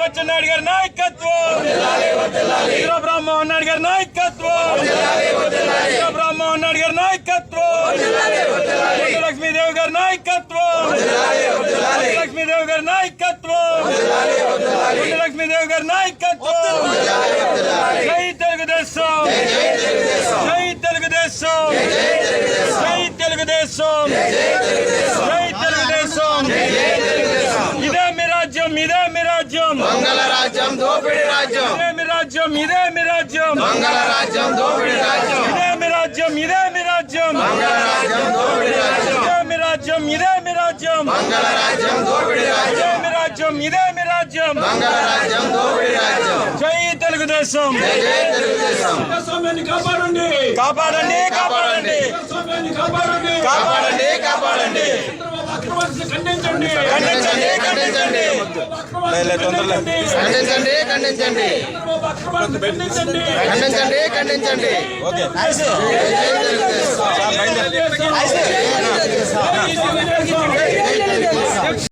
బచ్చన్ నాయుడు గారి నాయకత్వం. వీర బ్రహ్మోహన్ నాయుడు గారి నాయకత్వం. బ్రహ్మోహన్ నాయుడు గారి నాయకత్వం. లక్ష్మీదేవి గారి నాయకత్వం. లక్ష్మీదేవి గారి నాయకత్వం. లక్ష్మీదేవి గారి నాయకత్వం. జై తెలుగుదేశం. జై తెలుగుదేశం. జై తెలుగుదేశం. జై తెలుగుదేశం. ఇదే మీ రాజ్యం ఇదే రాజ్యం. మంగళ రాజ్యం దోపిడి రాజ్యం. ఇదే మీ రాజ్యం ఇదే మీ రాజ్యం. మంగళ రాజ్యం దోపిడి రాజ్యం. ఇదే మీ రాజ్యం ఇదే మీ రాజ్యం. మంగళ రాజ్యం దోపిడి రాజ్యం. ఇదే మీ రాజ్యం ఇదే మీ రాజ్యం. మంగళ రాజ్యం దోపిడి రాజ్యం. ఇదే మీ రాజ్యం ఇదే మీ రాజ్యం. మంగళ రాజ్యం దోపిడి రాజ్యం. జై తెలుగుదేశం. జై తెలుగుదేశం. కాపాడండి కాపాడండి. కాపాడండి ప్రజాస్వామ్యాన్ని కాపాడండి కాపాడండి కాపాడండి చంద్రబాబు అక్రమాన్ని ఖండించండి. ఖండించండి ఖండించండి. ఖండించండి ఓకే. తెలుగుదేశం.